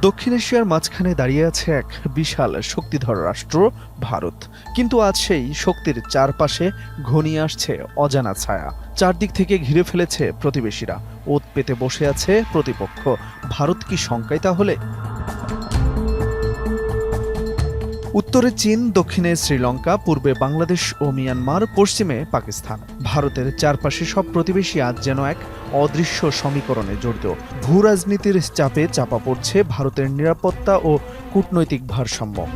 দক্ষিণ এশিয়ার মাঝখানে দাঁড়িয়ে আছে এক বিশাল শক্তিধর রাষ্ট্র, ভারত। কিন্তু আজ সেই শক্তির চারপাশে ঘনিয়ে আসছে অজানা ছায়া। চারদিক থেকে ঘিরে ফেলেছে প্রতিবেশীরা। ওত পেতে বসে আছে প্রতিপক্ষ। ভারত কি শঙ্কায় তাহলে? উত্তরে চীন, দক্ষিণে শ্রীলঙ্কা, পূর্বে বাংলাদেশ ও মিয়ানমার, পশ্চিমে পাকিস্তান। ভারতের চারপাশে সব প্রতিবেশী আজ যেন এক অদৃশ্য সমীকরণে জড়িত। ভূ রাজনীতির চাপে চাপা পড়ছে ভারতের নিরাপত্তা ও কূটনৈতিক ভারসাম্য।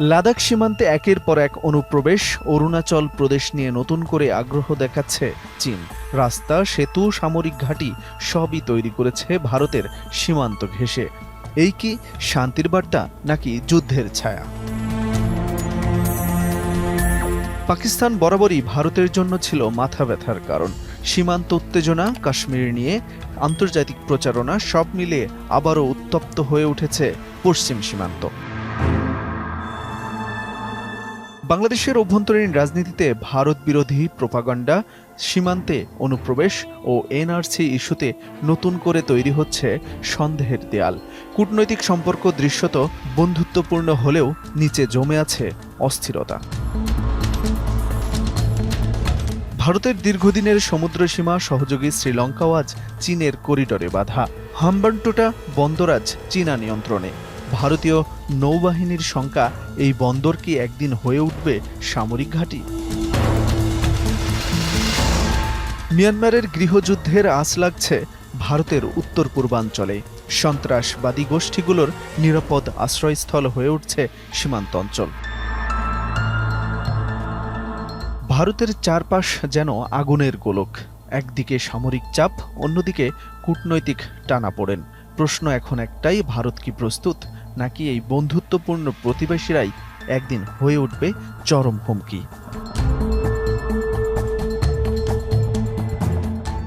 লাদাখ সীমান্তে একের পর এক অনুপ্রবেশ, অরুণাচল প্রদেশ নিয়ে নতুন করে আগ্রহ দেখাচ্ছে চীন। রাস্তা, সেতু, সামরিক ঘাঁটি সবই তৈরি করেছে ভারতের সীমান্ত ঘেঁষে। এই কি শান্তির বার্তা নাকি যুদ্ধের ছায়া? পাকিস্তান বরাবরই ভারতের জন্য ছিল মাথা ব্যথার কারণ। সীমান্ত উত্তেজনা, কাশ্মীর নিয়ে আন্তর্জাতিক প্রচারণা সব মিলিয়ে আবারও উত্তপ্ত হয়ে উঠেছে পশ্চিম সীমান্ত। বাংলাদেশের অভ্যন্তরীণ রাজনীতিতে ভারত বিরোধী প্রোপাগান্ডা, সীমান্তে অনুপ্রবেশ ও এনআরসি ইস্যুতে নতুন করে তৈরি হচ্ছে সন্দেহের দেয়াল। কূটনৈতিক সম্পর্ক দৃশ্যত বন্ধুত্বপূর্ণ হলেও নিচে জমে আছে অস্থিরতা। ভারতের দীর্ঘদিনের সমুদ্র সীমা সহযোগী শ্রীলঙ্কাও আজ চীনের করিডোরে বাধা। হাম্বানটোটা বন্দরাজ চীনা নিয়ন্ত্রণে। ভারতীয় নৌবাহিনীর শঙ্কা এই বন্দর কি একদিন হয়ে উঠবে সামরিক ঘাঁটি? মিয়ানমারের গৃহযুদ্ধের আঁচ লাগছে ভারতের উত্তর পূর্বাঞ্চলে সন্ত্রাসবাদী গোষ্ঠীগুলোর নিরাপদ আশ্রয়স্থল হয়ে উঠছে সীমান্ত অঞ্চল। ভারতের চারপাশ যেন আগুনের গোলক। একদিকে সামরিক চাপ, অন্যদিকে কূটনৈতিক টানাপোড়েন। প্রশ্ন এখন একটাই, ভারত কি প্রস্তুত? নাকি এই বন্ধুত্বপূর্ণ প্রতিবেশীরাই একদিন হয়ে উঠবে চরম হুমকি?